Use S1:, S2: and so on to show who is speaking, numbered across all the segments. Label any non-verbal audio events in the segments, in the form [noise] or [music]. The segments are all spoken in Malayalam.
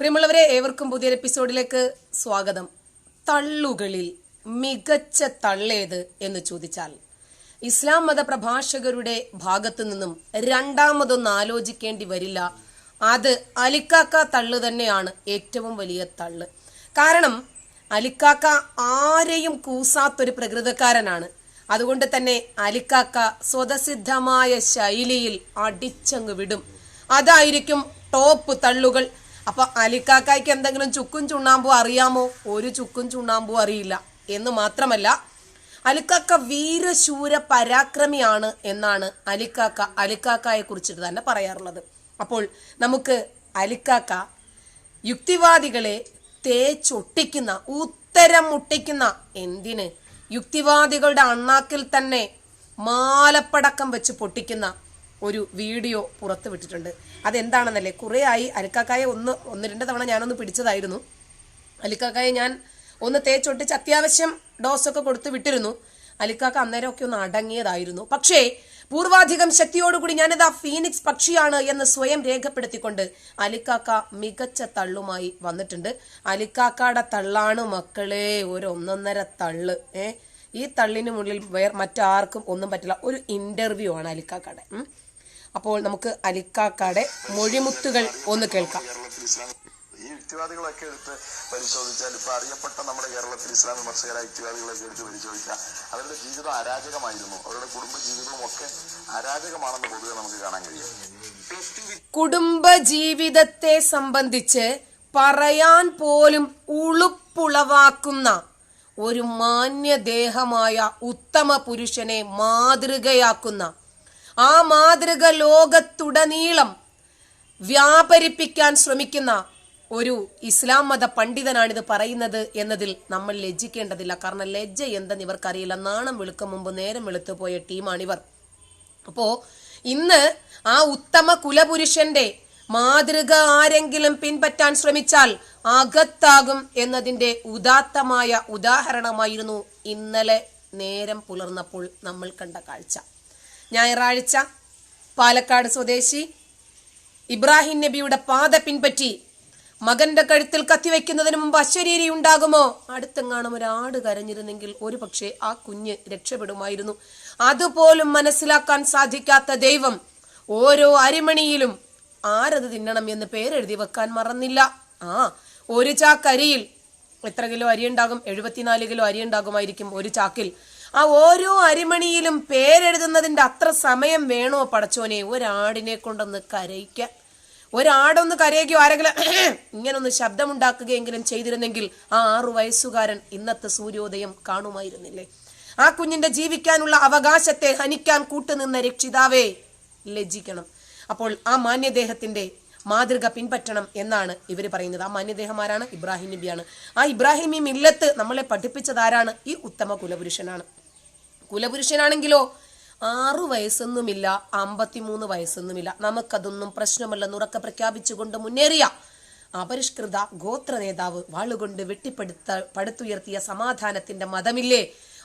S1: പ്രിയമുള്ളവരെ ഏവർക്കും പുതിയൊരു എപ്പിസോഡിലേക്ക് സ്വാഗതം. തള്ളുകളിൽ മികച്ച തള്ളേത് എന്ന് ചോദിച്ചാൽ ഇസ്ലാം മത പ്രഭാഷകരുടെ ഭാഗത്തു നിന്നും രണ്ടാമതൊന്ന് ആലോചിക്കേണ്ടി വരില്ല. അത് അലിക്കാക്ക തള്ളു തന്നെയാണ് ഏറ്റവും വലിയ തള്ള്. കാരണം അലിക്കാക്ക ആരെയും കൂസാത്തൊരു പ്രകൃതക്കാരനാണ്. അതുകൊണ്ട് തന്നെ അലിക്കാക്ക സ്വതസിദ്ധമായ ശൈലിയിൽ അടിച്ചങ്ങ് വിടും. അതായിരിക്കും ടോപ്പ് തള്ളുകൾ. അപ്പൊ അലിക്കാക്കായ്ക്ക് എന്തെങ്കിലും ചുക്കും ചുണ്ണാമ്പും അറിയാമോ? ഒരു ചുക്കും ചുണ്ണാമ്പും അറിയില്ല. എന്ന് മാത്രമല്ല അലിക്കാക്ക വീരശൂര പരാക്രമിയാണ് എന്നാണ് അലിക്കാക്ക അലിക്കാക്കയെ കുറിച്ചിട്ട് തന്നെ പറയാറുള്ളത്. അപ്പോൾ നമുക്ക് അലിക്കാക്ക യുക്തിവാദികളെ തേച്ചൊട്ടിക്കുന്ന ഉത്തരം മുട്ടിക്കുന്ന എന്തിന്? യുക്തിവാദികളുടെ അണ്ണാക്കിൽ തന്നെ മാലപ്പടക്കം വെച്ച് പൊട്ടിക്കുന്ന ഒരു വീഡിയോ പുറത്ത് വിട്ടിട്ടുണ്ട്. അതെന്താണെന്നല്ലേ? കുറേ ആയി അലിക്കാക്കായെ ഒന്ന് ഒന്ന് രണ്ട് തവണ ഞാനൊന്ന് പിടിച്ചതായിരുന്നു. അലിക്കാക്കായ ഞാൻ ഒന്ന് തേച്ചൊട്ടിച്ച് അത്യാവശ്യം ഡോസൊക്കെ കൊടുത്ത് വിട്ടിരുന്നു. അലിക്കാക്ക അന്നേരമൊക്കെ ഒന്ന് അടങ്ങിയതായിരുന്നു. പക്ഷേ പൂർവാധികം ശക്തിയോടുകൂടി ഞാനിതാ ഫീനിക്സ് പക്ഷിയാണ് എന്ന് സ്വയം രേഖപ്പെടുത്തിക്കൊണ്ട് അലിക്കാക്ക മികച്ച തള്ളുമായി വന്നിട്ടുണ്ട്. അലിക്കാക്കയുടെ തള്ളാണ് മക്കളെ ഒരു ഒന്നൊന്നര തള്ള്. ഏ? ഈ തള്ളിന് മുന്നിൽ വേർ മറ്റാർക്കും ഒന്നും പറ്റില്ല. ഒരു ഇന്റർവ്യൂ ആണ് അലിക്കാക്കയുടെ. അപ്പോൾ നമുക്ക് അലിക്കാക്കാടെ മൊഴിമുത്തുകൾ ഒന്ന് കേൾക്കാം.
S2: ഈ യുക്തിവാദികളൊക്കെ എടുത്ത് പരിശോധിച്ചാൽ ഇപ്പൊ അറിയപ്പെട്ട നമ്മുടെ കേരളത്തിൽ ഇസ്ലാം വിമർശകരായ യുക്തിവാദികളൊക്കെ എടുത്ത് പരിശോധിച്ചാൽ അവരുടെ ജീവിതം അരാജകമായിരുന്നു. അവരുടെ കുടുംബ ജീവിതവും ഒക്കെ അരാജകമാണെന്ന് പൊതുവെ നമുക്ക് കാണാൻ കഴിയും.
S1: കുടുംബ ജീവിതത്തെ സംബന്ധിച്ച് പറയാൻ പോലും ഉളുപ്പുളവാക്കുന്ന ഒരു മാന്യദേഹമായ ഉത്തമ പുരുഷനെ മാതൃകയാക്കുന്ന ആ മാതൃക ലോകത്തുടനീളം വ്യാപരിപ്പിക്കാൻ ശ്രമിക്കുന്ന ഒരു ഇസ്ലാം മത പണ്ഡിതനാണിത് പറയുന്നത് എന്നതിൽ നമ്മൾ ലജ്ജിക്കേണ്ടതില്ല. കാരണം ലജ്ജ എന്തെന്ന് ഇവർക്കറിയില്ല. നാണം വെളുക്കും മുമ്പ് നേരം വെളുത്തു പോയ ടീമാണിവർ അപ്പോ ഇന്ന് ആ ഉത്തമ കുലപുരുഷന്റെ മാതൃക ആരെങ്കിലും പിൻപറ്റാൻ ശ്രമിച്ചാൽ അകത്താകും എന്നതിന്റെ ഉദാത്തമായ ഉദാഹരണമായിരുന്നു ഇന്നലെ നേരം പുലർന്നപ്പോൾ നമ്മൾ കണ്ട കാഴ്ച. ഞായറാഴ്ച പാലക്കാട് സ്വദേശി ഇബ്രാഹിം നബിയുടെ പാത പിൻപറ്റി മകന്റെ കഴുത്തിൽ കത്തിവെക്കുന്നതിന് മുമ്പ് അശരീരി ഉണ്ടാകുമോ? അടുത്തെങ്ങാണും ഒരാട് കരഞ്ഞിരുന്നെങ്കിൽ ഒരു പക്ഷേ ആ കുഞ്ഞ് രക്ഷപ്പെടുമായിരുന്നു. അതുപോലും മനസ്സിലാക്കാൻ സാധിക്കാത്ത ദൈവം ഓരോ അരിമണിയിലും ആരത് തിന്നണം എന്ന് പേരെഴുതി വെക്കാൻ മറന്നില്ല. ആ ഒരു ചാക്കരിയിൽ എത്ര കിലോ അരി ഉണ്ടാകും? എഴുപത്തിനാല് കിലോ അരി ഉണ്ടാകുമായിരിക്കും ഒരു ചാക്കിൽ. ആ ഓരോ അരിമണിയിലും പേരെഴുതുന്നതിന്റെ അത്ര സമയം വേണോ പടച്ചോനെ? ഒരാടിനെ കൊണ്ടൊന്ന് കരയിക്കാൻ ഒരാടൊന്ന് കരയുകയോ ആരെങ്കിലും [clears throat] ഇങ്ങനൊന്ന് ശബ്ദമുണ്ടാക്കുകയെങ്കിലും ചെയ്തിരുന്നെങ്കിൽ ആ ആറു വയസ്സുകാരൻ ഇന്നത്തെ സൂര്യോദയം കാണുമായിരുന്നില്ലേ? ആ കുഞ്ഞിന്റെ ജീവിക്കാനുള്ള അവകാശത്തെ ഹനിക്കാൻ കൂട്ടുനിന്ന രക്ഷിതാവേ ലജ്ജിക്കണം. അപ്പോൾ ആ മാന്യദേഹത്തിന്റെ മാതൃക പിൻപറ്റണം എന്നാണ് ഇവർ പറയുന്നത്. ആ മാന്യദേഹമാരാണ് ഇബ്രാഹിം നബിയാണ്. ആ ഇബ്രാഹിം ഈ മില്ലത്ത് നമ്മളെ പഠിപ്പിച്ചതാരാണ് ഈ ഉത്തമ കുലപുരുഷനാണ്. കുലപുരുഷനാണെങ്കിലോ? ആറു വയസ്സൊന്നുമില്ല അമ്പത്തിമൂന്ന് വയസ്സൊന്നുമില്ല. നമുക്കതൊന്നും പ്രശ്നമല്ലെന്ന് ഉറക്കെ പ്രഖ്യാപിച്ചുകൊണ്ട് മുന്നേറിയ അപരിഷ്കൃത ഗോത്ര നേതാവ് വാളുകൊണ്ട് വെട്ടിപ്പെടുത്ത പടുത്തുയർത്തിയ സമാധാനത്തിന്റെ മതമില്ലേ?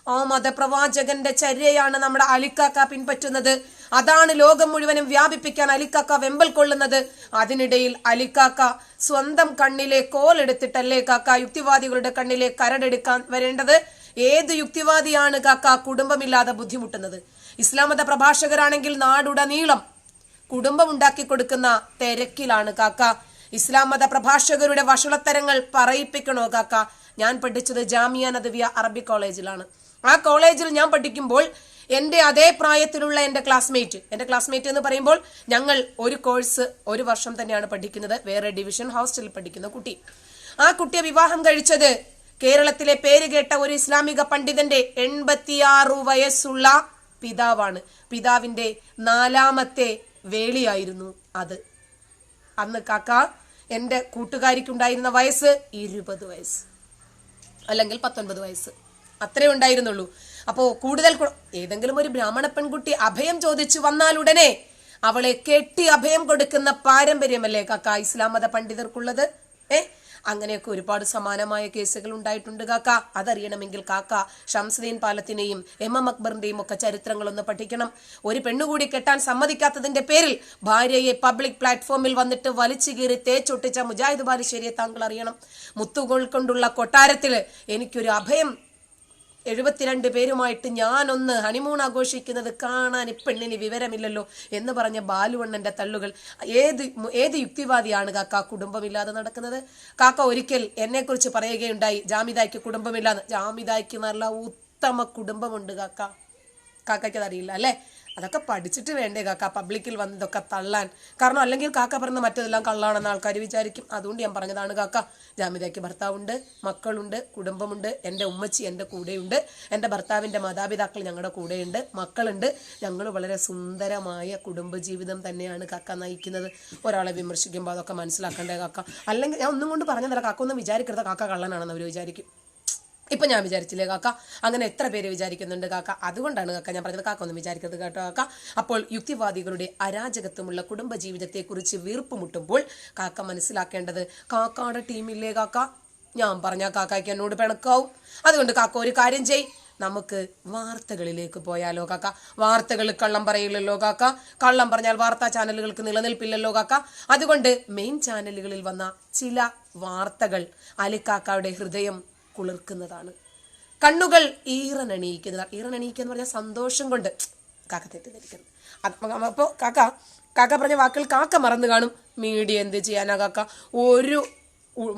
S1: ആ മതപ്രവാചകന്റെ ചര്യയാണ് നമ്മുടെ അലിക്കാക്ക പിൻപറ്റുന്നത്. അതാണ് ലോകം മുഴുവനും വ്യാപിപ്പിക്കാൻ അലിക്കാക്ക വെമ്പൽ കൊള്ളുന്നത്. അതിനിടയിൽ അലിക്കാക്ക സ്വന്തം കണ്ണിലെ കോലെടുത്തിട്ടല്ലേ കാക്ക യുക്തിവാദികളുടെ കണ്ണിലെ കരടെടുക്കാൻ വരേണ്ടത്? ഏത് യുക്തിവാദിയാണ് കാക്ക കുടുംബമില്ലാതെ ബുദ്ധിമുട്ടുന്നത്? ഇസ്ലാമത പ്രഭാഷകരാണെങ്കിൽ നാടുടനീളം കുടുംബം ഉണ്ടാക്കി കൊടുക്കുന്ന തിരക്കിലാണ് കാക്ക. ഇസ്ലാം മത പ്രഭാഷകരുടെ വഷളത്തരങ്ങൾ പറയിപ്പിക്കണോ കാക്ക? ഞാൻ പഠിച്ചത് ജാമിയ നദവിയ അറബി കോളേജിലാണ്. ആ കോളേജിൽ ഞാൻ പഠിക്കുമ്പോൾ എന്റെ അതേ പ്രായത്തിലുള്ള എന്റെ ക്ലാസ്മേറ്റ് എന്റെ ക്ലാസ്മേറ്റ് എന്ന് പറയുമ്പോൾ ഞങ്ങൾ ഒരു കോഴ്സ് ഒരു വർഷം തന്നെയാണ് പഠിക്കുന്നത്. വേറെ ഡിവിഷൻ ഹോസ്റ്റലിൽ പഠിക്കുന്ന കുട്ടി. ആ കുട്ടിയെ വിവാഹം കഴിച്ചത് കേരളത്തിലെ പേര് കേട്ട ഒരു ഇസ്ലാമിക പണ്ഡിതന്റെ എൺപത്തിയാറു വയസ്സുള്ള പിതാവാണ്. പിതാവിന്റെ നാലാമത്തെ വേളിയായിരുന്നു അത്. അന്ന് കാക്ക എന്റെ കൂട്ടുകാരിക്കുണ്ടായിരുന്ന വയസ്സ് ഇരുപത് വയസ്സ്. അല്ലെങ്കിൽ പത്തൊൻപത് വയസ്സ്. അത്രേ ഉണ്ടായിരുന്നുള്ളൂ. അപ്പോ കൂടുതൽ ഏതെങ്കിലും ഒരു ബ്രാഹ്മണ പെൺകുട്ടി അഭയം ചോദിച്ചു വന്നാൽ ഉടനെ അവളെ കെട്ടി അഭയം കൊടുക്കുന്ന പാരമ്പര്യമല്ലേ കാക്ക ഇസ്ലാം മത പണ്ഡിതർക്കുള്ളത്? ഏ? അങ്ങനെയൊക്കെ ഒരുപാട് സമാനമായ കേസുകൾ ഉണ്ടായിട്ടുണ്ട് കാക്ക. അതറിയണമെങ്കിൽ കാക്ക ഷംസുദ്ദീൻ പാലത്തിനെയും എം എം അക്ബറിന്റെയും ഒക്കെ ചരിത്രങ്ങളൊന്ന് പഠിക്കണം. ഒരു പെണ്ണുകൂടി കെട്ടാൻ സമ്മതിക്കാത്തതിന്റെ പേരിൽ ഭാര്യയെ പബ്ലിക് പ്ലാറ്റ്ഫോമിൽ വന്നിട്ട് വലിച്ചു കീറി തേച്ചൊട്ടിച്ച മുജാഹിദ് ബാലുശ്ശേരിയെ താങ്കൾ അറിയണം. മുത്തുകൾ കൊണ്ടുള്ള കൊട്ടാരത്തിൽ എനിക്കൊരു അഭയം എഴുപത്തിരണ്ട് പേരുമായിട്ട് ഞാനൊന്ന് ഹണിമൂൺ ആഘോഷിക്കുന്നത് കാണാൻ പെണ്ണിന് വിവരമില്ലല്ലോ എന്ന് പറഞ്ഞ ബാലുവണ്ണന്റെ തള്ളുകൾ. ഏത് ഏത് യുക്തിവാദിയാണ് കാക്ക കുടുംബമില്ലാതെ നടക്കുന്നത്? കാക്ക ഒരിക്കൽ എന്നെക്കുറിച്ച് പറയുകയുണ്ടായി ജാമിതായ്ക്ക് കുടുംബമില്ലാന്ന്. ജാമിതായ്ക്ക് നല്ല ഉത്തമ കുടുംബമുണ്ട് കാക്ക. കാക്കയ്ക്ക് അതറിയില്ല അല്ലേ? അതൊക്കെ പഠിച്ചിട്ട് വേണ്ടേ കാക്ക. പബ്ലിക്കിൽ വന്ന് ഇതൊക്കെ തള്ളാൻ. കാരണം അല്ലെങ്കിൽ കാക്ക പറഞ്ഞ മറ്റതെല്ലാം കള്ളാണെന്ന് ആൾക്കാർ വിചാരിക്കും. അതുകൊണ്ട് ഞാൻ പറഞ്ഞതാണ് കാക്ക ജാമിതയ്ക്ക് ഭർത്താവുണ്ട് മക്കളുണ്ട് കുടുംബമുണ്ട് എന്റെ ഉമ്മച്ചി എന്റെ കൂടെയുണ്ട് എന്റെ ഭർത്താവിന്റെ മാതാപിതാക്കൾ ഞങ്ങളുടെ കൂടെയുണ്ട് മക്കളുണ്ട്. ഞങ്ങൾ വളരെ സുന്ദരമായ കുടുംബജീവിതം തന്നെയാണ് കാക്ക നയിക്കുന്നത്. ഒരാളെ വിമർശിക്കുമ്പോൾ അതൊക്കെ മനസ്സിലാക്കണ്ടേ കാക്ക? അല്ലെങ്കിൽ ഞാൻ ഒന്നും കൊണ്ട് പറഞ്ഞതല്ല കാക്ക ഒന്നും വിചാരിക്കരുത്. കാക്ക കള്ളനാണെന്ന് അവർ വിചാരിക്കും. ഇപ്പൊ ഞാൻ വിചാരിച്ചില്ലേ കാക്ക? അങ്ങനെ എത്ര പേര് വിചാരിക്കുന്നുണ്ട് കാക്ക? അതുകൊണ്ടാണ് കാക്ക ഞാൻ പറഞ്ഞത് കാക്ക ഒന്നും വിചാരിക്കരുത് കേട്ടോ കാക്ക. അപ്പോൾ യുക്തിവാദികളുടെ അരാജകത്വമുള്ള കുടുംബ ജീവിതത്തെക്കുറിച്ച് വീർപ്പ് മുട്ടുമ്പോൾ കാക്ക മനസ്സിലാക്കേണ്ടത് കാക്കയുടെ ടീമില്ലേ കാക്ക? ഞാൻ പറഞ്ഞ കാക്കയ്ക്ക് എന്നോട് പിണക്കാവും. അതുകൊണ്ട് കാക്ക ഒരു കാര്യം ചെയ്. നമുക്ക് വാർത്തകളിലേക്ക് പോയാലോ കാക്ക? വാർത്തകൾ കള്ളം പറയില്ലല്ലോ കാക്ക. കള്ളം പറഞ്ഞാൽ വാർത്താ ചാനലുകൾക്ക് നിലനിൽപ്പില്ലല്ലോ കാക്ക. അതുകൊണ്ട് മെയിൻ ചാനലുകളിൽ വന്ന ചില വാർത്തകൾ അലിക്കാക്കയുടെ ഹൃദയം കുളിർക്കുന്നതാണ്. കണ്ണുകൾ ഈറനണിയിക്കുന്നതാണ് ഈറനണിയിക്കുക എന്ന് പറഞ്ഞാൽ സന്തോഷം കൊണ്ട് കാക്ക തെറ്റിദ്ധരിക്കുന്നു. അപ്പോൾ കാക്ക കാക്ക പറഞ്ഞ വാക്കുകൾ കാക്ക മറന്നു കാണും. മീഡിയ എന്ത് ചെയ്യാനാ കാക്ക? ഒരു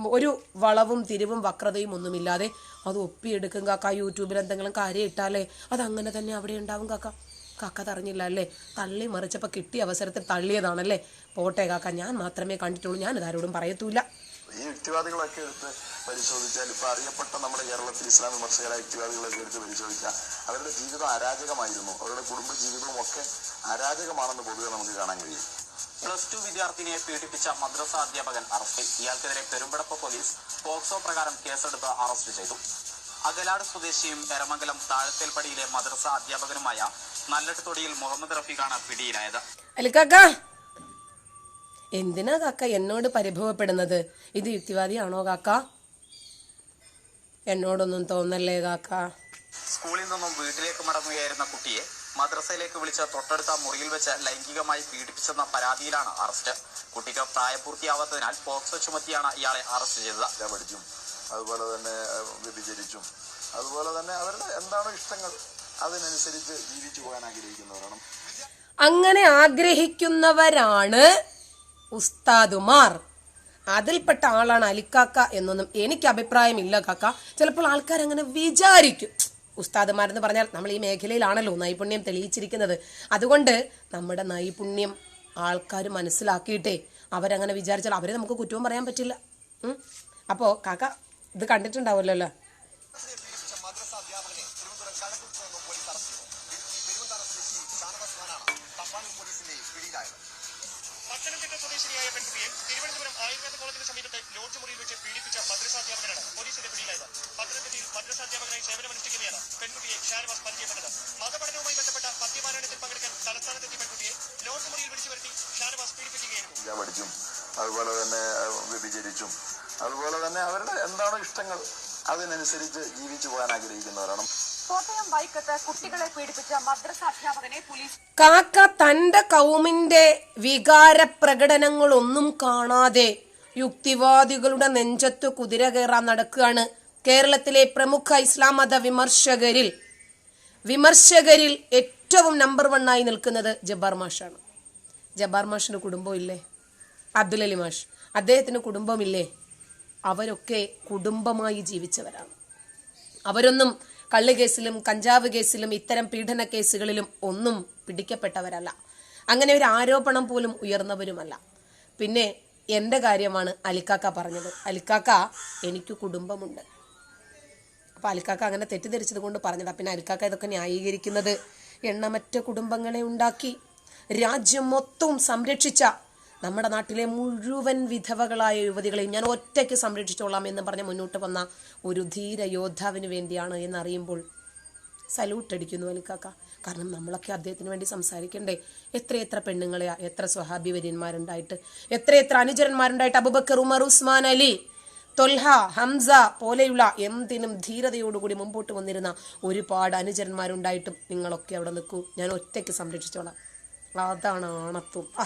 S1: ഒരു വളവും തിരിവും വക്രതയും ഒന്നുമില്ലാതെ അത് ഒപ്പിയെടുക്കും കാക്ക. യൂട്യൂബിൽ എന്തെങ്കിലും കാര്യം ഇട്ടാലേ അത് അങ്ങനെ തന്നെ അവിടെ ഉണ്ടാവും കാക്ക. കാക്ക തറിഞ്ഞില്ല അല്ലേ? തള്ളി മറിച്ചപ്പോൾ കിട്ടിയ അവസരത്തിൽ തള്ളിയതാണല്ലേ? പോട്ടെ കാക്ക ഞാൻ മാത്രമേ കണ്ടിട്ടുള്ളൂ. ഞാനിതാരോടും പറയത്തൂല്ല. പറയത്തൂല
S2: ഈ യുക്തിവാദികളൊക്കെ എടുത്ത് പരിശോധിച്ചാൽ ഇപ്പൊ അറിയപ്പെട്ട നമ്മുടെ കേരളത്തിൽ ഇസ്ലാം വിമർശകരായ യുക്തിവാദികളൊക്കെ എടുത്ത് പരിശോധിച്ചാൽ അവരുടെ ജീവിതം അരാജകമായിരുന്നു. അവരുടെ കുടുംബ ജീവിതവും ഒക്കെ അരാജകമാണെന്ന് പൊതുവെ നമുക്ക് കാണാൻ കഴിയും.
S3: പ്ലസ് ടു വിദ്യാർത്ഥിനിയെ പീഡിപ്പിച്ച മദ്രസ അധ്യാപകൻ അറസ്റ്റിൽ. ഇയാൾക്കെതിരെ പെരുമ്പടപ്പ് പോലീസ് പോക്സോ പ്രകാരം കേസെടുത്ത് അറസ്റ്റ് ചെയ്തു. അകലാട് സ്വദേശിയും എരമംഗലം താഴത്തേൽപ്പടിയിലെ മദ്രസ അധ്യാപകനുമായ നല്ലട്ടുതൊടിയിൽ മുഹമ്മദ് റഫീഖാണ് പിടിയിലായത്.
S1: അലിക്കാക്ക എന്തിനാ കാക്ക എന്നോട് പരിഭവപ്പെടുന്നത്? ഇത് യുക്തിവാദിയാണോ കാക്ക? എന്നോടൊന്നും തോന്നല്ലേ കാക്ക.
S3: സ്കൂളിൽ നിന്നും വീട്ടിലേക്ക് മടങ്ങുകയായിരുന്ന കുട്ടിയെ മദ്രസയിലേക്ക് വിളിച്ച തൊട്ടടുത്ത മുറിയിൽ വെച്ച് ലൈംഗികമായി പീഡിപ്പിച്ചെന്ന പരാതിയിലാണ് അറസ്റ്റ്. കുട്ടിക്ക് പ്രായപൂർത്തിയാവാത്തതിനാൽ പോക്സോ ചുമത്തിയാണ് ഇയാളെ അറസ്റ്റ് ചെയ്തത്.
S2: ഞാൻ പഠിച്ചും അതുപോലെ തന്നെ വ്യഭിചരിച്ചും. അതുപോലെ തന്നെ അവരുടെ എന്താണോ ഇഷ്ടങ്ങൾ? അതിനനുസരിച്ച് ജീവിച്ചു പോകാൻ ആഗ്രഹിക്കുന്നവരാണ്.
S1: അങ്ങനെ ആഗ്രഹിക്കുന്നവരാണ് ഉസ്താദുമാർ. അതിൽപ്പെട്ട ആളാണ് അലിക്കാക്ക എന്നൊന്നും എനിക്ക് അഭിപ്രായമില്ല കാക്ക. ചിലപ്പോൾ ആൾക്കാർ അങ്ങനെ വിചാരിക്കും. ഉസ്താദുമാരെന്ന് പറഞ്ഞാൽ നമ്മൾ ഈ മേഖലയിലാണല്ലോ നൈപുണ്യം തെളിയിച്ചിരിക്കുന്നത്. അതുകൊണ്ട് നമ്മുടെ നൈപുണ്യം ആൾക്കാർ മനസ്സിലാക്കിയിട്ടേ അവരങ്ങനെ വിചാരിച്ചാൽ അവരെ നമുക്ക് കുറ്റവും പറയാൻ പറ്റില്ല. അപ്പോൾ അപ്പോ കാക്ക ഇത് കണ്ടിട്ടുണ്ടാവുമല്ലോ
S2: അതുപോലെ തന്നെ വ്യഭിചരിച്ചും. അതുപോലെ തന്നെ അവരുടെ എന്താണോ ഇഷ്ടങ്ങൾ അതിനനുസരിച്ച് ജീവിച്ചു പോകാൻ ആഗ്രഹിക്കുന്നവരാണ്.
S4: കോട്ടയം വൈക്കത്ത് കുട്ടികളെ പീഡിപ്പിച്ച മദ്രസ അധ്യാപകനെ പോലീസ്
S1: കാക്ക തന്റെ കൗമിന്റെ വികാര പ്രകടനങ്ങളൊന്നും കാണാതെ യുക്തിവാദികളുടെ നെഞ്ചത്ത് കുതിര കയറാൻ നടക്കുകയാണ് കേരളത്തിലെ പ്രമുഖ ഇസ്ലാം മത വിമർശകരിൽ. വിമർശകരിൽ ഏറ്റവും നമ്പർ വണ്ണായി നിൽക്കുന്നത് ജബ്ബാർ മാഷാണ്. ജബ്ബാർ മാഷിന്റെ കുടുംബമില്ലേ അബ്ദുൽ അലി മാഷ് അദ്ദേഹത്തിന് കുടുംബമില്ലേ? അവരൊക്കെ കുടുംബമായി ജീവിച്ചവരാണ്. അവരൊന്നും കള്ള് കേസിലും കഞ്ചാവ് കേസിലും ഇത്തരം പീഡന കേസുകളിലും ഒന്നും പിടിക്കപ്പെട്ടവരല്ല. അങ്ങനെ ഒരു ആരോപണം പോലും ഉയർന്നവരുമല്ല. പിന്നെ എന്റെ കാര്യമാണ് അലിക്കാക്ക പറഞ്ഞത്. അലിക്കാക്ക എനിക്ക് കുടുംബമുണ്ട്. അപ്പോൾ അലിക്കാക്ക അങ്ങനെ തെറ്റിദ്ധരിച്ചത് കൊണ്ട് പറഞ്ഞതാ. പിന്നെ അലിക്കാക്ക ഇതൊക്കെ ന്യായീകരിക്കുന്നത് എണ്ണമറ്റ കുടുംബങ്ങളെ ഉണ്ടാക്കി രാജ്യം മൊത്തവും സംരക്ഷിച്ച നമ്മുടെ നാട്ടിലെ മുഴുവൻ വിധവകളായ യുവതികളെയും ഞാൻ ഒറ്റയ്ക്ക് സംരക്ഷിച്ചോളാം എന്ന് പറഞ്ഞ് മുന്നോട്ട് വന്ന ഒരു ധീര യോദ്ധാവിന് വേണ്ടിയാണ് എന്നറിയുമ്പോൾ സല്യൂട്ട് അടിക്കുന്നു അലിക്കാക്ക കാരണം നമ്മളൊക്കെ അദ്ദേഹത്തിന് വേണ്ടി സംസാരിക്കണ്ടേ? എത്രയെത്ര പെണ്ണുങ്ങളെ എത്ര സ്വഹാബി വര്യന്മാരുണ്ടായിട്ട് എത്രയെത്ര അനുചരന്മാരുണ്ടായിട്ട് അബുബക്കർ ഉമർ ഉസ്മാൻ അലി തൊൽഹ ഹംസ പോലെയുള്ള എന്തിനും ധീരതയോടുകൂടി മുമ്പോട്ട് വന്നിരുന്ന ഒരുപാട് അനുചരന്മാരുണ്ടായിട്ടും നിങ്ങളൊക്കെ അവിടെ നിൽക്കൂ. ഞാൻ ഒറ്റയ്ക്ക് സംരക്ഷിച്ചോളാം. അതാണ് ആണത്വം. ആ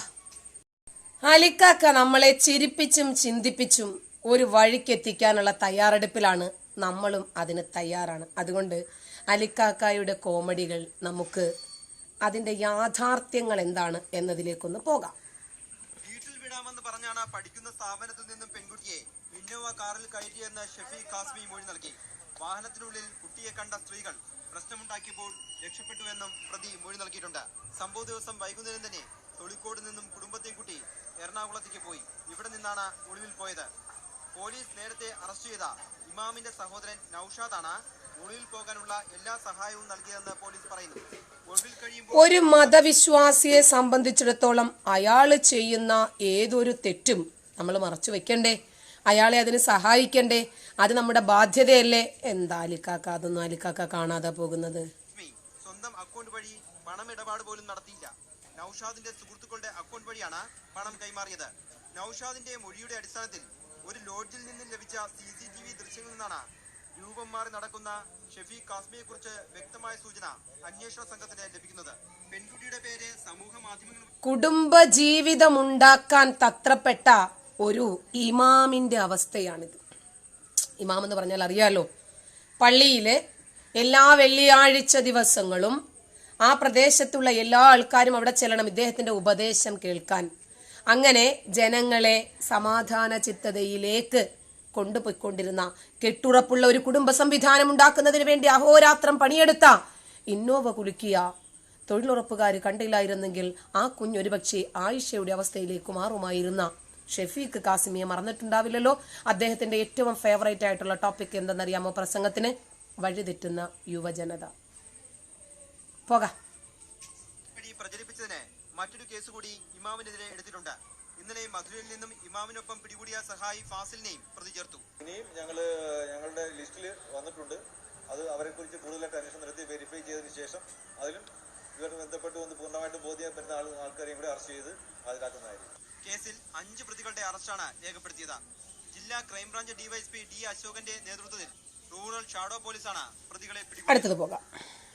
S1: അലിക്കാക്ക നമ്മളെ ചിരിപ്പിച്ചും ചിന്തിപ്പിച്ചും ഒരു വഴിക്കെത്തിക്കാനുള്ള തയ്യാറെടുപ്പിലാണ് നമ്മളും അതിന് തയ്യാറാണ്. അതുകൊണ്ട് അലിക്കാക്കായുടെ കോമഡികൾ നമുക്ക് അതിന്റെ യാഥാർത്ഥ്യങ്ങൾ എന്താണ് എന്നതിലേക്കൊന്ന് പോകാം.
S5: വീട്ടിൽ വിടാമെന്ന് പറഞ്ഞാണ് പഠിക്കുന്ന സ്ഥാപനത്തിൽ നിന്നും പെൺകുട്ടിയെ ഇന്നോവ കാറിൽ കയറ്റിയെന്ന് ഷെഫീ കാസ്മി മൊഴി നൽകി. വാഹനത്തിനുള്ളിൽ കുട്ടിയെ കണ്ട സ്ത്രീകൾ പ്രശ്നമുണ്ടാക്കിയപ്പോൾ രക്ഷപ്പെട്ടുവെന്നും പ്രതി മൊഴി നൽകിയിട്ടുണ്ട്. സംഭവ ദിവസം വൈകുന്നേരം തന്നെ തൊളിക്കോട് നിന്നും കുടുംബത്തെയും കൂട്ടി എറണാകുളത്തേക്ക് പോയി. ഇവിടെ നിന്നാണ് ഒളിവിൽ പോയത്. പോലീസ് നേരത്തെ അറസ്റ്റ് ചെയ്ത ഇമാമിന്റെ സഹോദരൻ നൌഷാദാണ് ഒളിവിൽ പോകാനുള്ള എല്ലാ സഹായവും നൽകിയതെന്ന് പോലീസ് പറയുന്നു. ഒളിവിൽ കഴിയുമ്പോൾ
S1: ഒരു മതവിശ്വാസിയെ സംബന്ധിച്ചിടത്തോളം അയാൾ ചെയ്യുന്ന ഏതൊരു തെറ്റും നമ്മൾ മറച്ചു വെക്കണ്ടേ? അയാളെ അതിന് സഹായിക്കണ്ടേ? അത് നമ്മുടെ ബാധ്യതയല്ലേ? എന്താ അലിക്കാക്ക അതൊന്നും അലിക്കാക്ക കാണാതെ പോകുന്നത്.
S5: സ്വന്തം അക്കൗണ്ട് വഴി പണം ഇടപാട് പോലും നടത്തിയില്ല. നൌഷാദിന്റെ സുഹൃത്തുക്കളുടെ അക്കൗണ്ട് വഴിയാണ് പണം കൈമാറിയത്. നൌഷാദിന്റെ മൊഴിയുടെ അടിസ്ഥാനത്തിൽ ഒരു ലോഡ്ജിൽ നിന്നും ലഭിച്ച സി സി ടി വി ദൃശ്യങ്ങളിൽ നിന്നാണ് രൂപം മാറി നടക്കുന്ന ഷെഫീഖ് കാസ്മിയെ കുറിച്ച് വ്യക്തമായ സൂചന അന്വേഷണ സംഘത്തിന് ലഭിക്കുന്നത്. പെൺകുട്ടിയുടെ പേര് സമൂഹ മാധ്യമങ്ങൾ
S1: കുടുംബ ജീവിതമുണ്ടാക്കാൻ തത്രപ്പെട്ട ഒരു ഇമാമിന്റെ അവസ്ഥയാണിത്. ഇമാം എന്ന് പറഞ്ഞാൽ അറിയാലോ പള്ളിയിലെ എല്ലാ വെള്ളിയാഴ്ച ദിവസങ്ങളും ആ പ്രദേശത്തുള്ള എല്ലാ ആൾക്കാരും അവിടെ ചെല്ലണം ഇദ്ദേഹത്തിന്റെ ഉപദേശം കേൾക്കാൻ. അങ്ങനെ ജനങ്ങളെ സമാധാന ചിത്തതയിലേക്ക് കൊണ്ടുപോയിക്കൊണ്ടിരുന്ന കെട്ടുറപ്പുള്ള ഒരു കുടുംബ സംവിധാനം ഉണ്ടാക്കുന്നതിന് വേണ്ടി അഹോരാത്രം പണിയെടുത്ത ഇന്നോവ കുലുക്കിയ തൊഴിലുറപ്പുകാർ കണ്ടില്ലായിരുന്നെങ്കിൽ ആ കുഞ്ഞൊരുപക്ഷെ ആയിഷയുടെ അവസ്ഥയിലേക്ക് മാറുമായിരുന്ന ഷെഫീഖ് കാസിമിയെ മറന്നിട്ടുണ്ടാവില്ലല്ലോ. അദ്ദേഹത്തിന്റെ ഏറ്റവും ഫേവറേറ്റ് ആയിട്ടുള്ള ടോപ്പിക് എന്തെന്നറിയാമോ പ്രസംഗത്തിന്? വഴിതെറ്റുന്ന യുവജനത. പോകാം.
S5: പ്രചരിപ്പിച്ചതിന് മറ്റൊരു കേസ് കൂടി ഇമാമിനെതിരെ എടുത്തിട്ടുണ്ട്. ഇന്നലെ മധുരയിൽ നിന്നും ഇമാമിനൊപ്പം പിടികൂടിയ സഹായി ഫാസിലിനെയും പ്രതി ചേർത്തു.
S6: ഇനിയും ഞങ്ങൾ ഞങ്ങളുടെ ലിസ്റ്റിൽ വന്നിട്ടുണ്ട്. അത് അവരെക്കുറിച്ച് കൂടുതലായിട്ട് അന്വേഷണം നടത്തി വെരിഫൈ ചെയ്തതിന് ശേഷം അതിലും ഇവർ ബന്ധപ്പെട്ട് വന്ന് പൂർണമായിട്ടും ബോധ്യപ്പെടുന്ന ആൾ ആൾക്കാരെയും കൂടി അറസ്റ്റ് ചെയ്ത് ഹാജരാക്കുന്നതായിരിക്കും.
S5: കേസിൽ അഞ്ച് പ്രതികളുടെ അറസ്റ്റാണ് രേഖപ്പെടുത്തിയത്. ജില്ലാ ക്രൈംബ്രാഞ്ച് ഡിവൈഎസ്പി ഡി അശോകന്റെ നേതൃത്വത്തിൽ റൂറൽ ഷാഡോ പോലീസാണ് പ്രതികളെ പിടികൂടിയത്.
S1: അടുത്തത് പോകാം.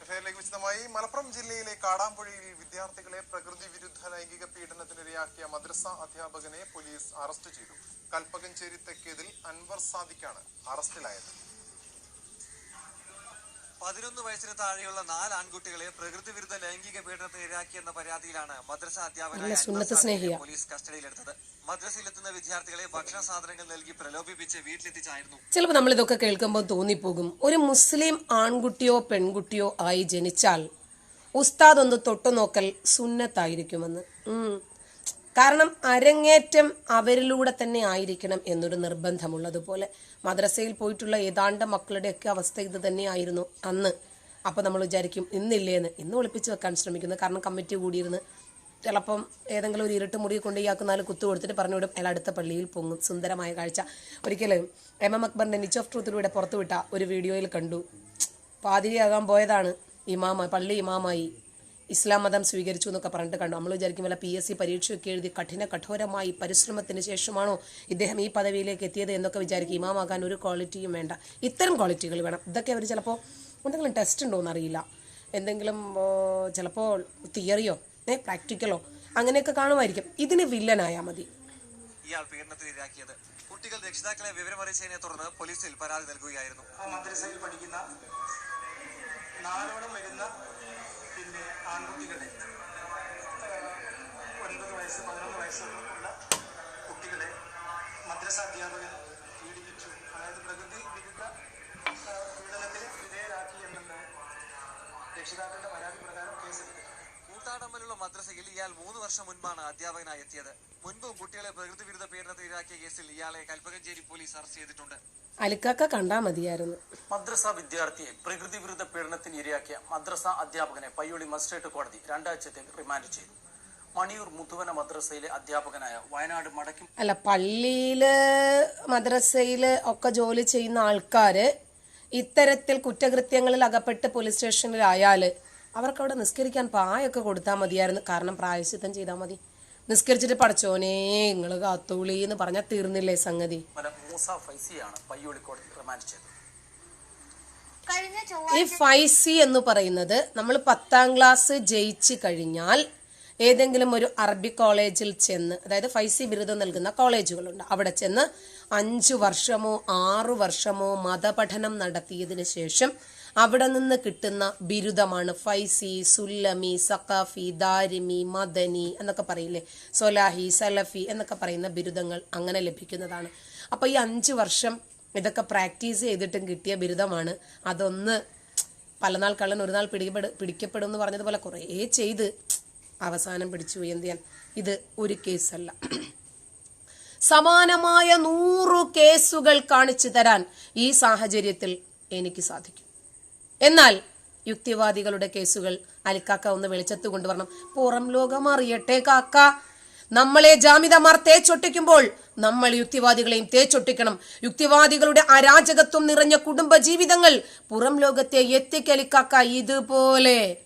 S7: എഫ്ഐആറിലേക്ക് വിശദമായി. മലപ്പുറം ജില്ലയിലെ കാടാമ്പുഴയിൽ വിദ്യാർത്ഥികളെ പ്രകൃതി വിരുദ്ധ ലൈംഗിക പീഡനത്തിനിരയാക്കിയ മദ്രസ അധ്യാപകനെ പോലീസ് അറസ്റ്റ് ചെയ്തു. കൽപ്പകഞ്ചേരി തെക്കേതിൽ അൻവർ സാദിഖാണ് അറസ്റ്റിലായത്.
S5: പതിനൊന്ന് വയസ്സിന് താഴെയുള്ള നാല് ആൺകുട്ടികളെ പ്രകൃതി വിരുദ്ധ ലൈംഗിക പീഡനത്തിന് ഇരയാക്കിയെന്ന പരാതിയിലാണ് മദ്രസ
S1: അധ്യാപകരായ.
S5: പോലീസ് കസ്റ്റഡിയിലെടുത്തത് മദ്രസയിലെത്തുന്ന വിദ്യാർത്ഥികളെ ഭക്ഷണ സാധനങ്ങൾ നൽകി പ്രലോഭിപ്പിച്ച് വീട്ടിലെത്തിച്ചായിരുന്നു
S1: ചിലപ്പോൾ നമ്മൾ ഇതൊക്കെ കേൾക്കുമ്പോൾ തോന്നിപ്പോകും ഒരു മുസ്ലിം ആൺകുട്ടിയോ പെൺകുട്ടിയോ ആയി ജനിച്ചാൽ ഉസ്താദ് ഒന്ന് തൊട്ടു നോക്കൽ സുന്നത്തായിരിക്കുമെന്ന് ഉം. കാരണം അരങ്ങേറ്റം അവരിലൂടെ തന്നെ ആയിരിക്കണം എന്നൊരു നിർബന്ധമുള്ളതുപോലെ. മദ്രസയിൽ പോയിട്ടുള്ള ഏതാണ്ട് മക്കളുടെയൊക്കെ അവസ്ഥ ഇത് തന്നെയായിരുന്നു അന്ന്. അപ്പോൾ നമ്മൾ വിചാരിക്കും ഇന്നില്ലേന്ന്. ഇന്ന് ഒളിപ്പിച്ച് വെക്കാൻ ശ്രമിക്കുന്നു. കാരണം കമ്മിറ്റി കൂടിയിരുന്ന് ചിലപ്പം ഏതെങ്കിലും ഒരു ഇരുട്ട് മുറി കൊണ്ട് ഇയാൾക്ക് നാല് കുത്തു കൊടുത്തിട്ട് പറഞ്ഞുവിടും അയാൾ അടുത്ത പള്ളിയിൽ പൊങ്ങും. സുന്ദരമായ കാഴ്ച. ഒരിക്കലും എം എം അക്ബറിന്റെ നിച്ച് ഓഫ് ട്രൂത്തിലൂടെ പുറത്തുവിട്ട ഒരു വീഡിയോയിൽ കണ്ടു. പാതിരിയാകാൻ പോയതാണ് ഇമാമ പള്ളി ഇമാമായി. ഇസ്ലാം മതം സ്വീകരിച്ചു എന്നൊക്കെ പറഞ്ഞിട്ട് കണ്ടു. നമ്മൾ വിചാരിക്കും വല്ല പി എസ് സി പരീക്ഷയൊക്കെ എഴുതി കഠിന കഠോരമായി പരിശ്രമത്തിന് ശേഷമാണോ ഇദ്ദേഹം ഈ പദവിയിലേക്ക് എത്തിയത് എന്നൊക്കെ വിചാരിക്കും. ഇമാമാകാൻ ഒരു ക്വാളിറ്റിയും വേണ്ട. ഇത്തരം ക്വാളിറ്റികൾ വേണം. ഇതൊക്കെ അവർ ചിലപ്പോൾ എന്തെങ്കിലും ടെസ്റ്റ് ഉണ്ടോ എന്നറിയില്ല. എന്തെങ്കിലും ചിലപ്പോൾ തിയറിയോ ഏ പ്രാക്ടിക്കലോ അങ്ങനെയൊക്കെ കാണുമായിരിക്കും. ഇതിന് വില്ലനായാൽ മതി.
S5: ഇയാൾ കുട്ടികൾ രക്ഷിതാക്കളെ വിവരമറിയിച്ചതിനെ തുടർന്ന് പോലീസിൽ പരാതി നൽകുകയായിരുന്നു.
S8: മദ്രസയിൽ പഠിക്കുന്ന നാലോളം വരുന്ന പിന്നെ ആൺകുട്ടികളെ ഒൻപത് വയസ്സ് പതിനൊന്ന് വയസ്സുള്ള കുട്ടികളെ മദ്രസ അധ്യാപകൻ പീഡിപ്പിച്ചു. അതായത് പ്രകൃതി വിരുദ്ധ പീഡനത്തിന് വിധേയരാക്കി എന്നുള്ള രക്ഷിതാക്കളുടെ പരാതി പ്രകാരം കേസെടുത്തു.
S5: കൂത്താടമ്പലുള്ള മദ്രസയിൽ ഇയാൾ മൂന്ന് വർഷം മുൻപാണ് അധ്യാപകനായി എത്തിയത്. മുൻപും കുട്ടികളെ പ്രകൃതി വിരുദ്ധ പീഡനത്തിന് ഇരാക്കിയ കേസിൽ ഇയാളെ കൽപ്പകഞ്ചേരി പോലീസ് അറസ്റ്റ് ചെയ്തിട്ടുണ്ട്.
S1: അലിക്കാക്ക കണ്ടാ മതിയായിരുന്നു.
S9: മദ്രസ വിദ്യാർത്ഥിയെ പ്രകൃതി വിരുദ്ധ പീഡനത്തിന് ഇരയാക്കിയ മദ്രസ അധ്യാപകനെ പയ്യോളി മജിസ്ട്രേറ്റ് കോടതി രണ്ടാഴ്ചത്തേക്ക് റിമാൻഡ് ചെയ്തു. മണിയൂർ മുത്തുവന മദ്രസയിലെ അധ്യാപകനായ വയനാട് മടക്കി
S1: അല്ല പള്ളിയിൽ മദ്രസയിൽ ഒക്കെ ജോലി ചെയ്യുന്ന ആൾക്കാര് ഇത്തരത്തിൽ കുറ്റകൃത്യങ്ങളിൽ അകപ്പെട്ട് പോലീസ് സ്റ്റേഷനിലായാൽ അവർക്ക് അവിടെ നിസ്കരിക്കാൻ പായൊക്കെ കൊടുത്താൽ മതിയായിരുന്നു. കാരണം പ്രായശ്ചിത്തം ചെയ്താൽ മതി. നിസ്കരിച്ചിട്ട് പഠിച്ചോനേ നിങ്ങൾ കാത്തോളി എന്ന് പറഞ്ഞാൽ തീർന്നില്ലേ സംഗതി? ഈ ഫൈസി എന്ന് പറയുന്നത് നമ്മൾ പത്താം ക്ലാസ് ജയിച്ചു കഴിഞ്ഞാൽ ഏതെങ്കിലും ഒരു അറബി കോളേജിൽ ചെന്ന് അതായത് ഫൈസി ബിരുദം നൽകുന്ന കോളേജുകളുണ്ട്. അവിടെ ചെന്ന് അഞ്ചു വർഷമോ ആറു വർഷമോ മതപഠനം നടത്തിയതിനു ശേഷം അവിടെ നിന്ന് കിട്ടുന്ന ബിരുദമാണ്. ഫൈസി സുല്ലമി സഖാഫി ദാരിമി മദനി എന്നൊക്കെ പറയില്ലേ? സൊലാഹി സലഫി എന്നൊക്കെ പറയുന്ന ബിരുദങ്ങൾ അങ്ങനെ ലഭിക്കുന്നതാണ്. അപ്പോൾ ഈ അഞ്ചു വർഷം ഇതൊക്കെ പ്രാക്ടീസ് ചെയ്തിട്ടും കിട്ടിയ ബിരുദമാണ്. അതൊന്ന് പലനാൾ കള്ളൻ ഒരു നാൾ പിടിക്കപ്പെടും പിടിക്കപ്പെടും എന്ന് പറഞ്ഞതുപോലെ കുറേ ചെയ്ത് അവസാനം പിടിച്ചു. ചെയ്യാൻ? ഇത് ഒരു കേസല്ല. സമാനമായ നൂറു കേസുകൾ കാണിച്ചു തരാൻ ഈ സാഹചര്യത്തിൽ എനിക്ക് സാധിക്കും. എന്നാൽ യുക്തിവാദികളുടെ കേസുകൾ അലിക്കാക്ക ഒന്ന് വെളിച്ചത്ത് കൊണ്ടുവരണം. പുറം ലോകം അറിയട്ടെ കാക്ക. നമ്മളെ ജാമിതമാർ തേച്ചൊട്ടിക്കുമ്പോൾ നമ്മൾ യുക്തിവാദികളെയും തേച്ചൊട്ടിക്കണം. യുക്തിവാദികളുടെ അരാജകത്വം നിറഞ്ഞ കുടുംബ ജീവിതങ്ങൾ പുറം ലോകത്തെ എത്തിക്കലിക്കാക്ക ഇതുപോലെ.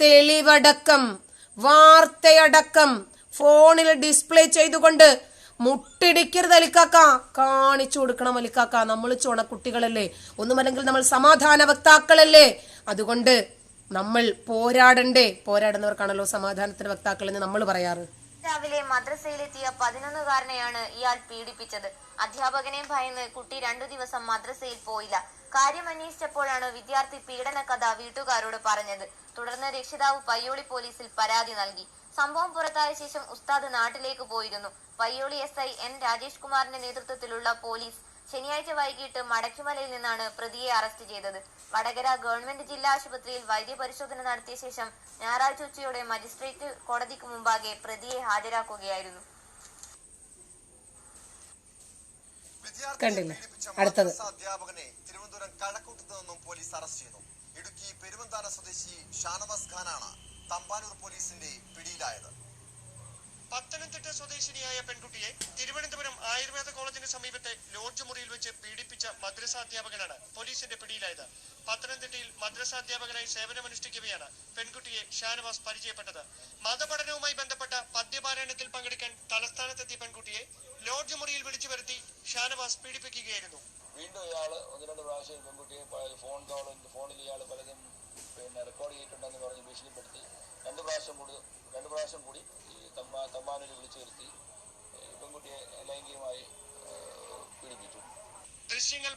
S1: തെളിവടക്കം വാർത്തയടക്കം ഫോണിൽ ഡിസ്പ്ലേ ചെയ്തുകൊണ്ട് മുട്ടിടിക്കരുത് അലിക്കാക്ക. കാണിച്ചു കൊടുക്കണം അലിക്കാക്ക. നമ്മൾ ചുണക്കുട്ടികളല്ലേ ഒന്നുമല്ലെങ്കിൽ നമ്മൾ സമാധാന വക്താക്കളല്ലേ. അതുകൊണ്ട് നമ്മൾ പോരാടണ്ടേ. പോരാടുന്നവർക്കാണല്ലോ സമാധാനത്തിന്റെ വക്താക്കൾ എന്ന് നമ്മൾ പറയാറ്.
S4: രാവിലെ മദ്രസയിലെത്തിയ പതിനൊന്നുകാരനെയാണ് ഇയാൾ പീഡിപ്പിച്ചത്. അധ്യാപകനെ ഭയന്ന് കുട്ടി രണ്ടു ദിവസം മദ്രസയിൽ പോയില്ല. കാര്യം അന്വേഷിച്ചപ്പോഴാണ് വിദ്യാർത്ഥി പീഡന കഥ വീട്ടുകാരോട് പറഞ്ഞത്. തുടർന്ന് രക്ഷിതാവ് പയ്യോളി പോലീസിൽ പരാതി നൽകി. സംഭവം പുറത്തായ ശേഷം ഉസ്താദ് നാട്ടിലേക്ക് പോയിരുന്നു. Payyoli S I N Rajesh കുമാറിന്റെ നേതൃത്വത്തിലുള്ള പോലീസ് ശനിയാഴ്ച വൈകിട്ട് മടക്കിമലയിൽ നിന്നാണ് പ്രതിയെ അറസ്റ്റ് ചെയ്തത്. വടകര ഗവൺമെന്റ് ജില്ലാ ആശുപത്രിയിൽ വൈദ്യപരിശോധന നടത്തിയ ശേഷം ഞായറാഴ്ച ഉച്ചയോടെ മജിസ്ട്രേറ്റ് കോടതിക്ക് മുമ്പാകെ പ്രതിയെ ഹാജരാക്കുകയായിരുന്നു.
S1: കണ്ടില്ലേ? അടുത്തത്.
S10: അധ്യാപകനെ തിരുവനന്തപുരം കഴക്കൂട്ടത്ത് നിന്നും പോലീസ് അറസ്റ്റ് ചെയ്തു. ഇടുക്കി പെരുവന്താന സ്വദേശി ഷാനവാസ് ഖാനാണ്. തമ്പാനൂർ പോലീസിന്റെ പിടിയിലായത്.
S11: പത്തനംതിട്ട സ്വദേശിനിയായ പെൺകുട്ടിയെ തിരുവനന്തപുരം ആയുർവേദ കോളേജിന് സമീപത്തെ ലോഡ്ജ് മുറിയിൽ വെച്ച് പീഡിപ്പിച്ച മദ്രസാധ്യാപകനാണ് പോലീസിന്റെ പിടിയിലായത്. പത്തനംതിട്ടയിൽ മദ്രസാധ്യാപകനായി സേവനമനുഷ്ഠിക്കവെയാണ് പെൺകുട്ടിയെ ഷാനവാസ് പരിചയപ്പെട്ടത്. മതപഠനവുമായി ബന്ധപ്പെട്ട പദ്യപാരായണത്തിൽ പങ്കെടുക്കാൻ തലസ്ഥാനത്തെത്തിയ പെൺകുട്ടിയെ ലോഡ്ജ് മുറിയിൽ വിളിച്ചു വരുത്തി ഷാനവാസ് പീഡിപ്പിക്കുകയായിരുന്നു.
S2: വീണ്ടും ഇയാൾ ഒന്ന് രണ്ട് പ്രാവശ്യം പെൺകുട്ടിയെ ഫോൺ കോൾ ഫോണിൽ ഇയാൾ പലതും പിന്നെ റെക്കോർഡ് ചെയ്തിട്ടുണ്ടെന്ന് പറഞ്ഞ് ഭീഷണിപ്പെടുത്തി. രണ്ട് പ്രാവശ്യം കൂടി രണ്ട് പ്രാവശ്യം കൂടി ഈ തമ്മാ തമ്മാനൂർ വിളിച്ചു വരുത്തി പെൺകുട്ടിയെ ലൈംഗികമായി പീഡിപ്പിച്ചു.
S11: ദൃശ്യങ്ങൾ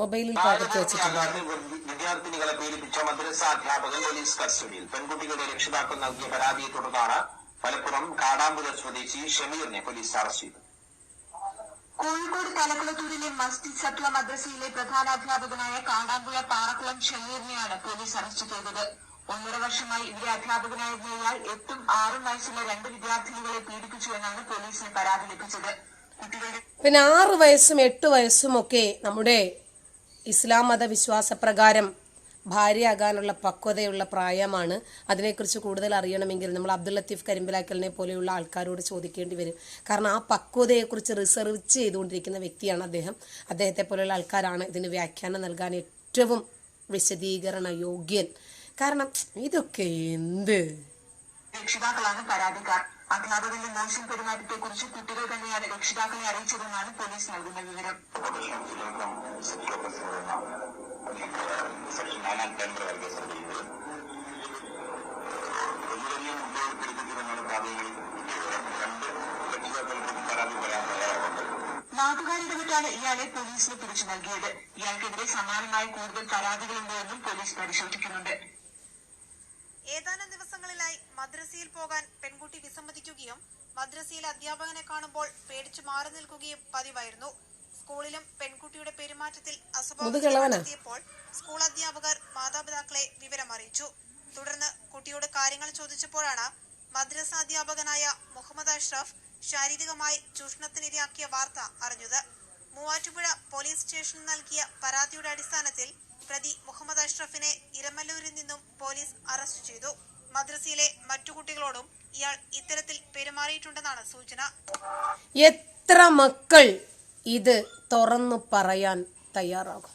S1: മൊബൈലിൽ പകർത്തി വെച്ചിട്ടുണ്ട്.
S2: വിദ്യാർത്ഥിനികളെ പീഡിപ്പിച്ച മദ്രസ അധ്യാപകൻ പോലീസ് കസ്റ്റഡിയിൽ. പെൺകുട്ടികളുടെ രക്ഷിതാക്കൾ നൽകിയ പരാതിയെ തുടർന്നാണ് മലപ്പുറം കാടാമ്പുഴ സ്വദേശി ഷമീറിനെ പോലീസ് അറസ്റ്റ് ചെയ്തത്.
S4: കോഴിക്കോട് തലക്കുളത്തൂരിലെ മസ്ജിദ് സത്വ മദ്രസയിലെ പ്രധാനാധ്യാപകനായ കാടാമ്പുഴ പാറക്കുളം ഷെയറിനെയാണ് പോലീസ് അറസ്റ്റ് ചെയ്തത്. ഒന്നര വർഷമായി ഇവിടെ അധ്യാപകനായിരുന്ന ഇയാൾ എട്ടും ആറും വയസ്സുള്ള രണ്ട് വിദ്യാർത്ഥിനികളെ പീഡിപ്പിച്ചു എന്നാണ് പോലീസിന് പരാതി ലഭിച്ചത്.
S1: പിന്നെ ആറ് വയസ്സും എട്ട് വയസ്സും ഒക്കെ നമ്മുടെ ഇസ്ലാം മത വിശ്വാസപ്രകാരം ഭാര്യയാകാനുള്ള പക്വതയുള്ള പ്രായമാണ്. അതിനെക്കുറിച്ച് കൂടുതൽ അറിയണമെങ്കിൽ നമ്മൾ അബ്ദുൽ ലത്തീഫ് കരിമ്പിലാക്കലിനെ പോലെയുള്ള ആൾക്കാരോട് ചോദിക്കേണ്ടി വരും. കാരണം ആ പക്വതയെക്കുറിച്ച് റിസർച്ച് ചെയ്തുകൊണ്ടിരിക്കുന്ന വ്യക്തിയാണ് അദ്ദേഹം. അദ്ദേഹത്തെ പോലെയുള്ള ആൾക്കാരാണ് ഇതിന് വ്യാഖ്യാനം നൽകാൻ ഏറ്റവും വിശദീകരണ യോഗ്യൻ. കാരണം ഇതൊക്കെ എന്ത്?
S4: രക്ഷിതാക്കളാണ് പരാതിക്കാർ. അധ്യാപകന്റെ മോശം പെരുമാറ്റത്തെക്കുറിച്ച് കുട്ടികൾ തന്നെയാണ് രക്ഷിതാക്കളെ അറിയിച്ചതെന്നാണ് പോലീസ് നൽകുന്ന വിവരം. നാട്ടുകാരിടപെട്ടാണ് ഇയാളെ പോലീസിന് പിടിച്ചു നൽകിയത്. ഇയാൾക്കെതിരെ സമാനമായ കൂടുതൽ പരാതികളുണ്ടോ എന്നും പോലീസ് പരിശോധിക്കുന്നുണ്ട്.
S12: ഏതാനും ദിവസങ്ങളിലായി മദ്രസയിൽ പോകാൻ പെൺകുട്ടി വിസമ്മതിക്കുകയും മദ്രസയിൽ അധ്യാപകനെ കാണുമ്പോൾ പേടിച്ചു മാറി നിൽക്കുകയും പതിവായിരുന്നു. സ്കൂളിലും പെൺകുട്ടിയുടെ പെരുമാറ്റത്തിൽ അസുഖത്തിയപ്പോൾ സ്കൂൾ അധ്യാപകർ മാതാപിതാക്കളെ വിവരം അറിയിച്ചു. തുടർന്ന് കുട്ടിയോട് കാര്യങ്ങൾ ചോദിച്ചപ്പോഴാണ് മദ്രസ അധ്യാപകനായ മുഹമ്മദ് അഷ്റഫ് ശാരീരികമായി ചൂഷണത്തിനിരയാക്കിയ വാർത്ത അറിഞ്ഞത്. മൂവാറ്റുപുഴ പോലീസ് സ്റ്റേഷനിൽ നൽകിയ പരാതിയുടെ അടിസ്ഥാനത്തിൽ പ്രതി മുഹമ്മദ് അഷ്റഫിനെ ഇരമല്ലൂരിൽ നിന്നും പോലീസ് അറസ്റ്റ് ചെയ്തു. മദ്രസയിലെ മറ്റു കുട്ടികളോടും ഇയാൾ ഇത്തരത്തിൽ പെരുമാറിയിട്ടുണ്ടെന്നാണ് സൂചന.
S1: എത്ര മക്കൾ ഇത് തുറന്നു പറയാൻ തയ്യാറാകും?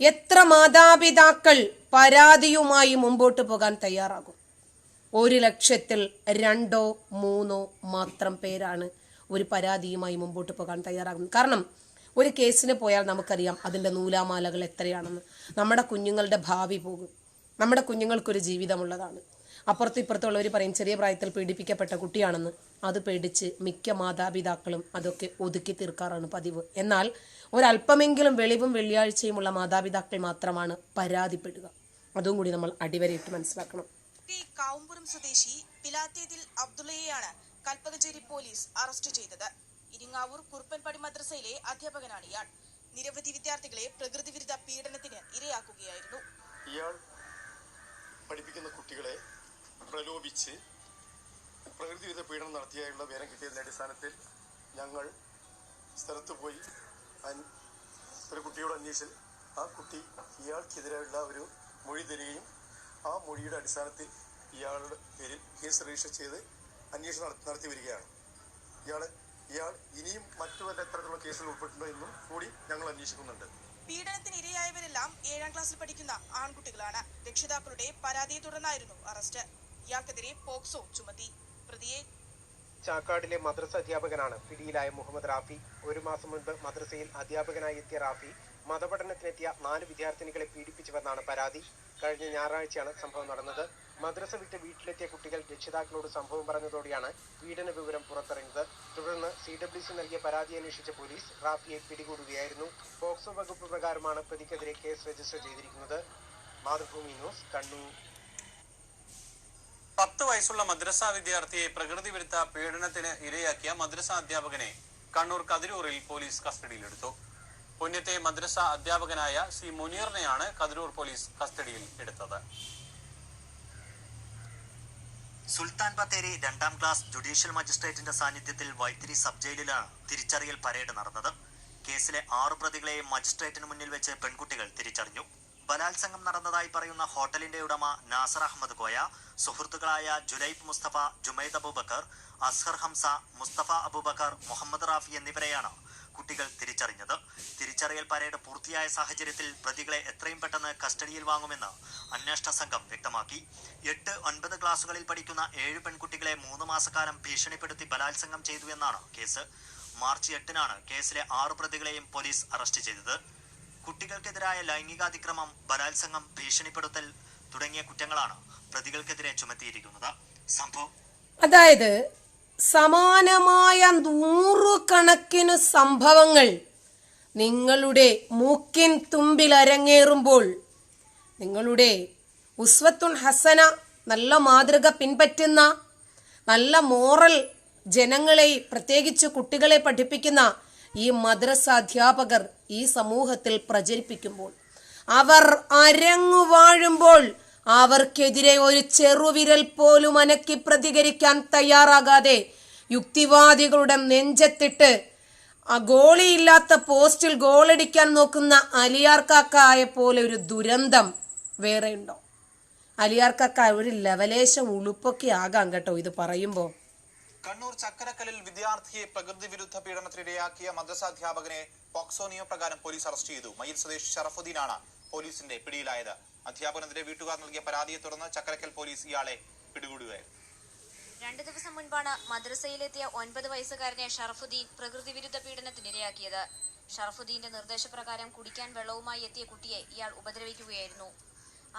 S1: എത്ര മാതാപിതാക്കൾ പരാതിയുമായി മുമ്പോട്ട് പോകാൻ തയ്യാറാകും? ഒരു ലക്ഷത്തിൽ രണ്ടോ മൂന്നോ മാത്രം പേരാണ് ഒരു പരാതിയുമായി മുമ്പോട്ട് പോകാൻ തയ്യാറാകുന്നത്. കാരണം ഒരു കേസിന് പോയാൽ നമുക്കറിയാം അതിന്റെ നൂലാമാലകൾ എത്രയാണെന്ന്. നമ്മുടെ കുഞ്ഞുങ്ങളുടെ ഭാവി പോകും. നമ്മുടെ കുഞ്ഞുങ്ങൾക്കൊരു ജീവിതമുള്ളതാണ്. അപ്പുറത്തും ഇപ്പുറത്തുള്ളവർ പറയും ചെറിയ പ്രായത്തിൽ പീഡിപ്പിക്കപ്പെട്ട കുട്ടിയാണെന്ന്. അത് പേടിച്ച് മിക്ക മാതാപിതാക്കളും അതൊക്കെ ഒതുക്കി തീർക്കാറാണ് പതിവ്. എന്നാൽ ഒരല്പമെങ്കിലും വെളിവും വെള്ളിയാഴ്ചയുമുള്ള മാതാപിതാക്കൾ മാത്രമാണ് പരാതിപ്പെടുക. അതും കൂടി നമ്മൾ അടിവരയിട്ട് മനസ്സിലാക്കണം.
S13: കാവുംപുറം സ്വദേശി പിലാത്തേതിൽ അബ്ദുള്ളയെയാണ് കൽപ്പകഞ്ചേരി പോലീസ് അറസ്റ്റ് ചെയ്തത്. ഇരിങ്ങാവൂർ കുറുപ്പൻപടി മദ്രസയിലെ അധ്യാപകനാണ് ഇയാൾ. നിരവധി വിദ്യാർത്ഥികളെ പ്രകൃതിവിരുദ്ധ പീഡനത്തിന് ഇരയാക്കുകയായിരുന്നു.
S14: ഇയാൾ പഠിപ്പിക്കുന്ന കുട്ടികളെ പ്രലോഭിച്ച് പ്രകൃതിവിധ പീഡനം നടത്തിയായുള്ള വിവരം കിട്ടിയതിന്റെ അടിസ്ഥാനത്തിൽ ഞങ്ങൾ സ്ഥലത്ത് പോയി ഒരു കുട്ടിയോട് അന്വേഷിച്ച് ആ കുട്ടി ഇയാൾക്കെതിരെയുള്ള ഒരു മൊഴി തരികയും ആ മൊഴിയുടെ അടിസ്ഥാനത്തിൽ ഇയാളുടെ പേരിൽ കേസ് രജിസ്റ്റർ ചെയ്ത് അന്വേഷണം നടത്തി വരികയാണ്. ഇയാൾ ഇയാൾ ഇനിയും മറ്റു വല്ല തരത്തിലുള്ള കേസിൽ ഉൾപ്പെട്ടിട്ടുണ്ടോ എന്നും കൂടി ഞങ്ങൾ അന്വേഷിക്കുന്നുണ്ട്.
S13: പീഡനത്തിന് ഇരയായവരെല്ലാം ഏഴാം ക്ലാസ്സിൽ പഠിക്കുന്ന ആൺകുട്ടികളാണ്. രക്ഷിതാക്കളുടെ പരാതിയെ തുടർന്നായിരുന്നു അറസ്റ്റ്. ഇയാൾക്കെതിരെ പോക്സോ ചുമത്തി. പ്രതിയെ
S15: ചാക്കാടിലെ മദ്രസ അധ്യാപകനാണ് പിടിയിലായ മുഹമ്മദ് റാഫി. ഒരു മാസം മുൻപ് മദ്രസയിൽ അധ്യാപകനായി എത്തിയ റാഫി മതപഠനത്തിനെത്തിയ നാല് വിദ്യാർത്ഥിനികളെ പീഡിപ്പിച്ചുവെന്നാണ് പരാതി. കഴിഞ്ഞ ഞായറാഴ്ചയാണ് സംഭവം നടന്നത്. മദ്രസ വിട്ട് വീട്ടിലെത്തിയ കുട്ടികൾ രക്ഷിതാക്കളോട് സംഭവം പറഞ്ഞതോടെയാണ് പീഡന വിവരം പുറത്തിറങ്ങിയത്. തുടർന്ന് സി ഡബ്ല്യു സി നൽകിയ പരാതി അന്വേഷിച്ച പോലീസ് റാഫിയെ പിടികൂടുകയായിരുന്നു. പോക്സോ വകുപ്പ് പ്രകാരമാണ് പ്രതിക്കെതിരെ കേസ് രജിസ്റ്റർ ചെയ്തിരിക്കുന്നത്. മാതൃഭൂമി ന്യൂസ് കണ്ണൂർ.
S16: പത്ത് വയസ്സുള്ള മദ്രസ വിദ്യാർത്ഥിയെ പ്രകൃതി വിരുദ്ധ പീഡനത്തിന് ഇരയാക്കിയ മദ്രസ അധ്യാപകനെ കണ്ണൂർ കതിരൂറിൽ പോലീസ് കസ്റ്റഡിയിലെടുത്തു. പുണ്യത്തെ മദ്രസ അധ്യാപകനായ സി മുനീറിനെയാണ് കതിരൂർ പോലീസ് കസ്റ്റഡിയിൽ എടുത്തത്.
S17: സുൽത്താൻ ബത്തേരി രണ്ടാം ക്ലാസ് ജുഡീഷ്യൽ മജിസ്ട്രേറ്റിന്റെ സാന്നിധ്യത്തിൽ വൈത്തിരി സബ് ജയിലിലാണ് തിരിച്ചറിയൽ പരേഡ് നടന്നത്. കേസിലെ ആറു പ്രതികളെയും മജിസ്ട്രേറ്റിന് മുന്നിൽ വെച്ച് പെൺകുട്ടികൾ തിരിച്ചറിഞ്ഞു. ബലാത്സംഗം നടന്നതായി പറയുന്ന ഹോട്ടലിന്റെ ഉടമ നാസർ അഹമ്മദ് കോയ സുഹൃത്തുക്കളായ ജുലൈബ് മുസ്തഫ ജുമൈദ് അബൂബക്കർ അസ്ഹർ ഹംസ മുസ്തഫ അബൂബക്കർ മുഹമ്മദ് റാഫി എന്നിവരെയാണ് കുട്ടികൾ തിരിച്ചറിഞ്ഞത്. തിരിച്ചറിയൽ പരേഡ് പൂർത്തിയായ സാഹചര്യത്തിൽ പ്രതികളെ എത്രയും പെട്ടെന്ന് കസ്റ്റഡിയിൽ വാങ്ങുമെന്ന് അന്വേഷണ സംഘം വ്യക്തമാക്കി. എട്ട് ഒൻപത് ക്ലാസുകളിൽ പഠിക്കുന്ന ഏഴ് പെൺകുട്ടികളെ മൂന്ന് മാസക്കാലം ഭീഷണിപ്പെടുത്തി ബലാത്സംഗം ചെയ്തു എന്നാണ് കേസ്. മാർച്ച് എട്ടിനാണ് കേസിലെ ആറ് പ്രതികളെയും പോലീസ് അറസ്റ്റ് ചെയ്തത്. കുട്ടികൾക്കെതിരായ ലൈംഗികാതിക്രമം ബലാത്സംഗം ഭീഷണിപ്പെടുത്തൽ തുടങ്ങിയ കുറ്റങ്ങളാണ് പ്രതികൾക്കെതിരെ ചുമത്തിയിരിക്കുന്നത്. സംഭവം?
S1: അതായത് സമാനമായ നൂറുകണക്കിന് സംഭവങ്ങൾ നിങ്ങളുടെ മൂക്കിൻ തുമ്പിൽ അരങ്ങേറുമ്പോൾ നിങ്ങളുടെ ഉസ്വത്തുൻ ഹസന നല്ല മാതൃക പിൻപറ്റുന്ന നല്ല മോറൽ ജനങ്ങളെ പ്രത്യേകിച്ച് കുട്ടികളെ പഠിപ്പിക്കുന്ന ഈ മദ്രസ അധ്യാപകർ ഈ സമൂഹത്തിൽ പ്രചരിപ്പിക്കുമ്പോൾ അവർ അരങ്ങു വാഴുമ്പോൾ അവർക്കെതിരെ ഒരു ചെറുവിരൽ പോലും അനക്കി പ്രതികരിക്കാൻ തയ്യാറാകാതെ യുക്തിവാദികളുടെ നെഞ്ചത്തിട്ട് ആ ഗോളിയില്ലാത്ത പോസ്റ്റിൽ ഗോളടിക്കാൻ നോക്കുന്ന അലിയാർക്കാക്കായ പോലെ ഒരു ദുരന്തം വേറെ ഉണ്ടോ അലിയാർക്കാക്ക ഒരു ലവലേശം ഉളുപ്പൊക്കെ ആകാം കേട്ടോ ഇത് പറയുമ്പോ.
S18: കണ്ണൂർ ചക്കരക്കലിൽ വിദ്യാർത്ഥിയെ പ്രകൃതി വിരുദ്ധ പീഡനത്തിനിരയാക്കിയ മദ്രസാധ്യാപകനെ പോക്സോ നിയമപ്രകാരം പോലീസ് അറസ്റ്റ് ചെയ്തു. മയിൽ സ്വദേശി ഷറഫുദ്ദീനാണ് പോലീസിന്റെ പിടിയിലായത്. അധ്യാപകനെതിരെ വീട്ടുകാർ നൽകിയ പരാതിയെ തുടർന്ന് ചക്കരക്കൽ പോലീസ് ഇയാളെ പിടികൂടുകയായിരുന്നു.
S19: രണ്ടു ദിവസം മുൻപാണ് മദ്രസയിലെത്തിയ ഒൻപത് വയസ്സുകാരനെ ഷറഫുദ്ദീൻ പ്രകൃതി വിരുദ്ധ പീഡനത്തിനിരയാക്കിയത് ഷറഫുദ്ദീന്റെ നിർദ്ദേശപ്രകാരം കുടിക്കാൻ വെള്ളവുമായി എത്തിയ കുട്ടിയെ ഇയാൾ ഉപദ്രവിക്കുകയായിരുന്നു.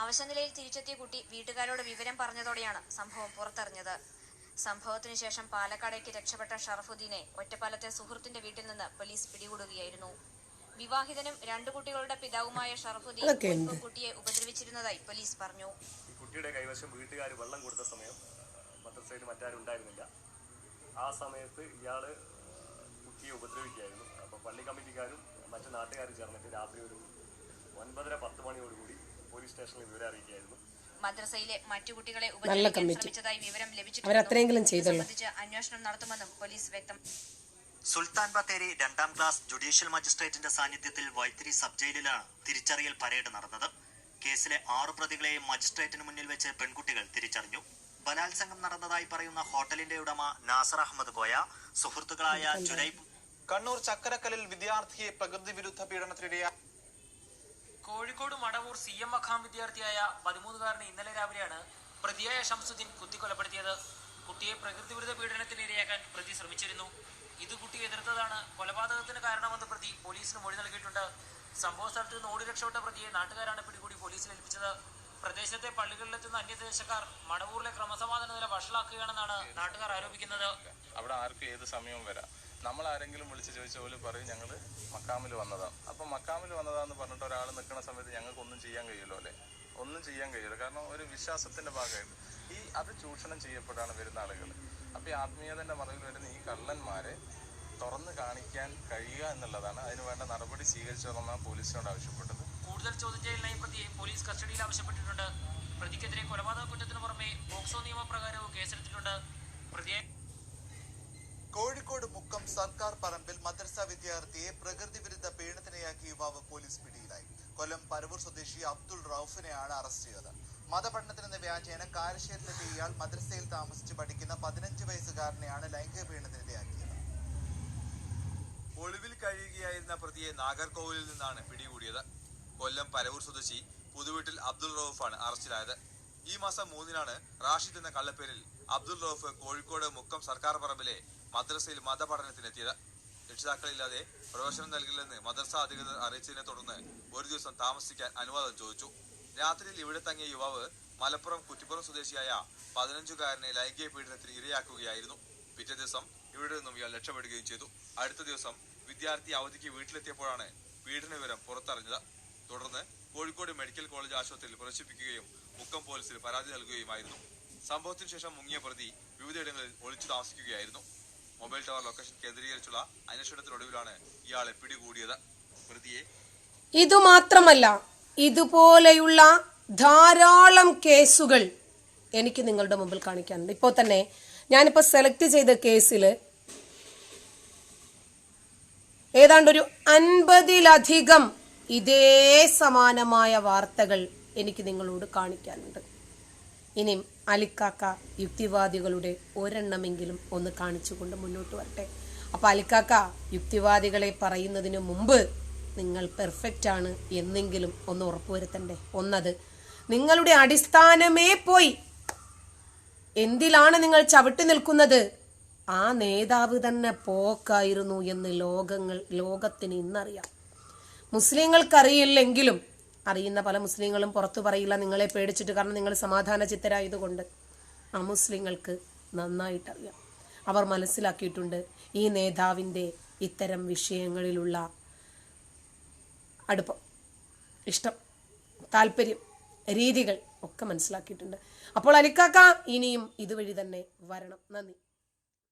S19: അവശനിലയിൽ തിരിച്ചെത്തിയ കുട്ടി വീട്ടുകാരോട് വിവരം പറഞ്ഞതോടെയാണ് സംഭവം പുറത്തറിഞ്ഞത്. സംഭവത്തിന് ശേഷം പാലക്കാടേക്ക് രക്ഷപ്പെട്ട ഷറഫുദ്ദീനെ ഒറ്റപ്പാലത്തെ സുഹൃത്തിന്റെ വീട്ടിൽ നിന്ന് പോലീസ് പിടികൂടുകയായിരുന്നു. വിവാഹിതനും രണ്ടു കുട്ടികളുടെ പിതാവുമായ ഷറഫുദ്ദീൻ കുട്ടിയെ ഉപദ്രവിച്ചിരുന്നതായി പോലീസ് പറഞ്ഞു.
S6: ഈ കുട്ടിയുടെ കൈവശം വീട്ടുകാർ വെള്ളം കൊടുത്ത സമയം മദ്രസയിൽ മറ്റാരും ഉണ്ടായിരുന്നില്ല ആ സമയത്ത് ഇയാൾ കുട്ടിയെ ഉപദ്രവിക്കുകയായിരുന്നു. അപ്പോൾ പള്ളി കമ്മിറ്റിക്കാരും മറ്റു നാട്ടുകാരും ചേർന്നിട്ട് രാത്രി ഒരു ഒൻപതര പത്ത് മണിയോടുകൂടി പോലീസ് സ്റ്റേഷനിൽ വിവരം അറിയിക്കുകയായിരുന്നു.
S19: മദ്രസയിലെ മറ്റു കുട്ടികളെ ഉപദ്രവിക്കാൻ. ശ്രമിച്ചതായി വിവരം ലഭിച്ചിട്ടുണ്ട് അന്വേഷണം നടത്തുമെന്നും പോലീസ് വ്യക്തം
S17: സുൽത്താൻ ബത്തേരി രണ്ടാം ക്ലാസ് ജുഡീഷ്യൽ മജിസ്ട്രേറ്റിന്റെ സാന്നിധ്യത്തിൽ വൈത്തിരി സബ് ജയിലിലാണ് തിരിച്ചറിയൽ പരേഡ് നടന്നത്. കേസിലെ ആറു പ്രതികളെയും മജിസ്ട്രേറ്റിന് മുന്നിൽ വെച്ച് പെൺകുട്ടികൾ തിരിച്ചറിഞ്ഞു. ബലാത്സംഗം നടന്നതായി പറയുന്ന ഹോട്ടലിന്റെ ഉടമ നാസർ അഹമ്മദ് കോയ സുഹൃത്തുക്കളായ ജുനൈബ്
S18: കണ്ണൂർ ചക്കരക്കലിൽ വിദ്യാർത്ഥിയെ പ്രകൃതി വിരുദ്ധ പീഡനത്തിനിടയായി
S20: കോഴിക്കോട് മടവൂർ സി എം അഖാം വിദ്യാർത്ഥിയായ പതിമൂന്നുകാരനെ ഇന്നലെ രാവിലെയാണ് പ്രതിയായ ഷംസുദ്ദീൻ കുത്തിക്കൊലപ്പെടുത്തിയത്. കുട്ടിയെ പ്രകൃതി വിരുദ്ധ പീഡനത്തിനിരയാക്കാൻ പ്രതി ശ്രമിച്ചിരുന്നു. ഇത് കുട്ടി എതിർത്തതാണ്. കൊലപാതകത്തിന് കാരണമെന്ന് പ്രതി പോലീസിന് മൊഴി നൽകിയിട്ടുണ്ട്. സംഭവ സ്ഥലത്ത് നിന്ന് ഓടി രക്ഷപ്പെട്ട പ്രതിയെ നാട്ടുകാരാണ് പിടികൂടി പോലീസിൽ ഏൽപ്പിച്ചത്. പ്രദേശത്തെ പള്ളികളിലെത്തുന്ന അന്യദേശക്കാർ മണവൂറിലെ ക്രമസമാധാന നില വഷളാക്കുകയാണെന്നാണ് നാട്ടുകാർ ആരോപിക്കുന്നത്.
S21: അവിടെ ആർക്കും ഏത് സമയവും വരാം. നമ്മൾ ആരെങ്കിലും വിളിച്ച് ചോദിച്ച പോലെ പറയും ഞങ്ങൾ മക്കാമിൽ വന്നതാണ് അപ്പം മക്കാമിൽ വന്നതാന്ന് പറഞ്ഞിട്ട് ഒരാൾ നിൽക്കുന്ന സമയത്ത് ഞങ്ങൾക്ക് ഒന്നും ചെയ്യാൻ കഴിയുമല്ലോ അല്ലേ? ഒന്നും ചെയ്യാൻ കഴിയില്ല. കാരണം ഒരു വിശ്വാസത്തിന്റെ ഭാഗമായിട്ട് ഈ അത് ചൂഷണം ചെയ്യപ്പെട്ടാണ് വരുന്ന ആളുകൾ അപ്പം ഈ ആത്മീയതന്റെ മറവിൽ വരുന്ന ഈ കള്ളന്മാരെ തുറന്നു കാണിക്കാൻ കഴിയുക എന്നുള്ളതാണ് അതിന് വേണ്ട നടപടി സ്വീകരിച്ചോളാണ് പോലീസിനോട് ആവശ്യപ്പെട്ടത്.
S20: കൂടുതൽ ചോദ്യം ചെയ്യലിനായി പ്രതിയെ പോലീസ് കസ്റ്റഡിയിൽ ആവശ്യപ്പെട്ടിട്ടുണ്ട്. പ്രതിക്കെതിരെ കൊലപാതക കുറ്റത്തിന് പുറമെ പോക്സോ നിയമപ്രകാരവും കേസെടുത്തിട്ടുണ്ട്. പ്രതിയെ
S10: കോഴിക്കോട് മുക്കം സർക്കാർ പറമ്പിൽ മദ്രസ വിദ്യാർത്ഥിയെ പ്രകൃതി വിരുദ്ധ പീഡനത്തിനിരയാക്കിയ യുവാവ് പോലീസ് പിടിയിലായി. കൊല്ലം പരവൂർ സ്വദേശി അബ്ദുൾ റൌഫിനെയാണ് അറസ്റ്റ് ചെയ്തത്. മതപഠനത്തിനെന്ന വ്യാജേന കാരശ്ശേരിലെത്തിയ ഇയാൾ മദ്രസയിൽ താമസിച്ച് പഠിക്കുന്ന പതിനഞ്ച് വയസ്സുകാരനെയാണ് ലൈംഗിക പീഡനത്തിനിരയാക്കിയത്
S5: ഒളിവിൽ കഴിയുകയായിരുന്ന പ്രതിയെ നാഗർകോവിലിൽ നിന്നാണ് പിടികൂടിയത്. കൊല്ലം പരവൂർ സ്വദേശി പുതുവീട്ടിൽ അബ്ദുൾ റൌഫാണ് അറസ്റ്റിലായത്. ഈ മാസം മൂന്നിനാണ് റാഷിദ് എന്ന കള്ളപ്പേരിൽ അബ്ദുൾ റൌഫ് കോഴിക്കോട് മുക്കം സർക്കാർ പറമ്പിലെ മദ്രസയിൽ മതപഠനത്തിനെത്തിയത്. രക്ഷിതാക്കളില്ലാതെ പ്രവേശനം നൽകില്ലെന്ന് മദ്രസ അധികൃതർ അറിയിച്ചതിനെ തുടർന്ന് ഒരു ദിവസം താമസിക്കാൻ അനുവാദം ചോദിച്ചു. രാത്രിയിൽ ഇവിടെ തങ്ങിയ യുവാവ് മലപ്പുറം കുറ്റിപ്പുറം സ്വദേശിയായ പതിനഞ്ചുകാരനെ ലൈംഗിക പീഡനത്തിന് ഇരയാക്കുകയായിരുന്നു. പിറ്റേ ദിവസം ഇവിടെ നിന്നും ഇയാൾ രക്ഷപ്പെടുകയും ചെയ്തു. അടുത്ത ദിവസം വിദ്യാർത്ഥി അവധിക്ക് വീട്ടിലെത്തിയപ്പോഴാണ് പീഡന വിവരം പുറത്തറിഞ്ഞത്. തുടർന്ന് കോഴിക്കോട് മെഡിക്കൽ കോളേജ് ആശുപത്രിയിൽ പ്രവേശിപ്പിക്കുകയും മുക്കം പോലീസിൽ പരാതി നൽകുകയുമായിരുന്നു. സംഭവത്തിന് ശേഷം മുങ്ങിയ പ്രതി വിവിധയിടങ്ങളിൽ ഒളിച്ചു താമസിക്കുകയായിരുന്നു. മൊബൈൽ ടവർ ലൊക്കേഷൻ കേന്ദ്രീകരിച്ചുള്ള അന്വേഷണത്തിനൊടുവിലാണ് ഇയാളെ പിടികൂടിയത്. പ്രതിയെ
S1: ഇതുമാത്രമല്ല. ഇതുപോലെയുള്ള ധാരാളം കേസുകൾ എനിക്ക് നിങ്ങളുടെ മുമ്പിൽ കാണിക്കാനുണ്ട്. ഇപ്പോൾ തന്നെ ഞാനിപ്പോൾ സെലക്ട് ചെയ്ത കേസിൽ ഏതാണ്ട് ഒരു അൻപതിലധികം ഇതേ സമാനമായ വാർത്തകൾ എനിക്ക് നിങ്ങളോട് കാണിക്കാനുണ്ട്. ഇനിയും അലിക്കാക്ക യുക്തിവാദികളുടെ ഒരെണ്ണമെങ്കിലും ഒന്ന് കാണിച്ചുകൊണ്ട് മുന്നോട്ട് വരട്ടെ. അപ്പൊ അലിക്കാക്ക യുക്തിവാദികളെ പറയുന്നതിന് മുമ്പ് നിങ്ങൾ പെർഫെക്റ്റ് ആണ് എന്നെങ്കിലും ഒന്ന് ഉറപ്പുവരുത്തണ്ടേ? ഒന്നത് നിങ്ങളുടെ അടിസ്ഥാനമേ പോയി. എന്തിലാണ് നിങ്ങൾ ചവിട്ടി നിൽക്കുന്നത്? ആ നേതാവ് തന്നെ പോക്കായിരുന്നു എന്ന് ലോകങ്ങൾ ലോകത്തിന് ഇന്നറിയാം. മുസ്ലിങ്ങൾക്കറിയില്ലെങ്കിലും അറിയുന്ന പല മുസ്ലിങ്ങളും പുറത്തു പറയില്ല നിങ്ങളെ പേടിച്ചിട്ട് കാരണം നിങ്ങൾ സമാധാന ചിത്തരായതുകൊണ്ട് ആ മുസ്ലിങ്ങൾക്ക് നന്നായിട്ടറിയാം. അവർ മനസ്സിലാക്കിയിട്ടുണ്ട് ഈ നേതാവിന്റെ ഇത്തരം വിഷയങ്ങളിലുള്ള അടുപ്പം ഇഷ്ടം താല്പര്യം രീതികൾ ഒക്കെ മനസ്സിലാക്കിയിട്ടുണ്ട്. അപ്പോൾ അലിക്കാക്ക ഇനിയും ഇതുവഴി തന്നെ വരണം. നന്ദി.